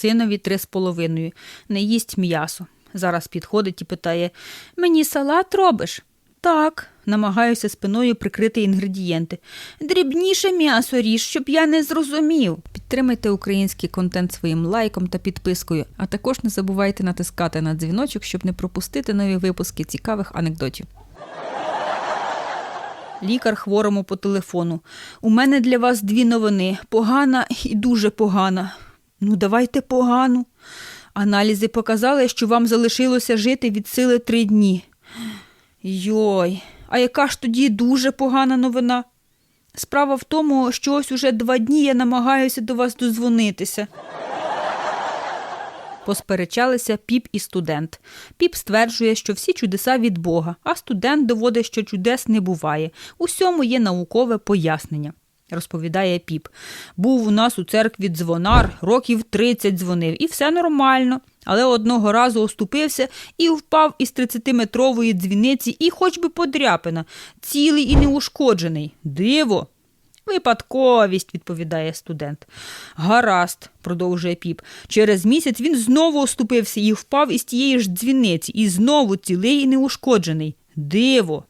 Синові три з половиною. Не їсть м'ясо. Зараз підходить і питає: Мені салат робиш? Так, намагаюся спиною прикрити інгредієнти. Дрібніше м'ясо ріж, щоб я не зрозумів. Підтримайте український контент своїм лайком та підпискою, а також не забувайте натискати на дзвіночок, щоб не пропустити нові випуски цікавих анекдотів. Лікар хворому по телефону. У мене для вас дві новини: погана і дуже погана. Ну, давайте погану. Аналізи показали, що вам залишилося жити від сили три дні. Йой, а яка ж тоді дуже погана новина? Справа в тому, що ось уже два дні я намагаюся до вас дозвонитися. Посперечалися піп і студент. Піп стверджує, що всі чудеса від Бога, а студент доводить, що чудес не буває. Усьому є наукове пояснення. Розповідає піп. Був у нас у церкві дзвонар, років 30 дзвонив, і все нормально. Але одного разу оступився і впав із 30-метрової дзвіниці, і хоч би подряпина, цілий і неушкоджений. Диво. Випадковість, відповідає студент. Гаразд, продовжує піп. Через місяць він знову оступився і впав із тієї ж дзвіниці, і знову цілий і неушкоджений. Диво.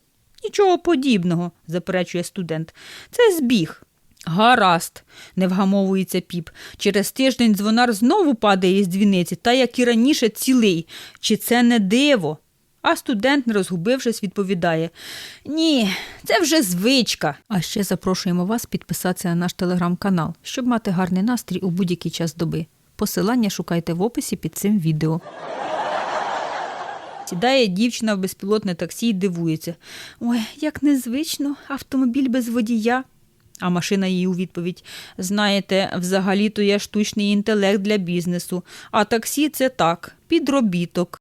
Нічого подібного, заперечує студент. Це збіг. Гаразд, не вгамовується піп. Через тиждень дзвонар знову падає із дзвіниці, та як і раніше цілий. Чи це не диво? А студент, не розгубившись, відповідає: Ні, це вже звичка. А ще запрошуємо вас підписатися на наш телеграм-канал, щоб мати гарний настрій у будь-який час доби. Посилання шукайте в описі під цим відео. Сідає дівчина в безпілотне таксі і дивується. Ой, як незвично, автомобіль без водія. А машина їй у відповідь: Знаєте, взагалі-то я штучний інтелект для бізнесу, а таксі це так, підробіток.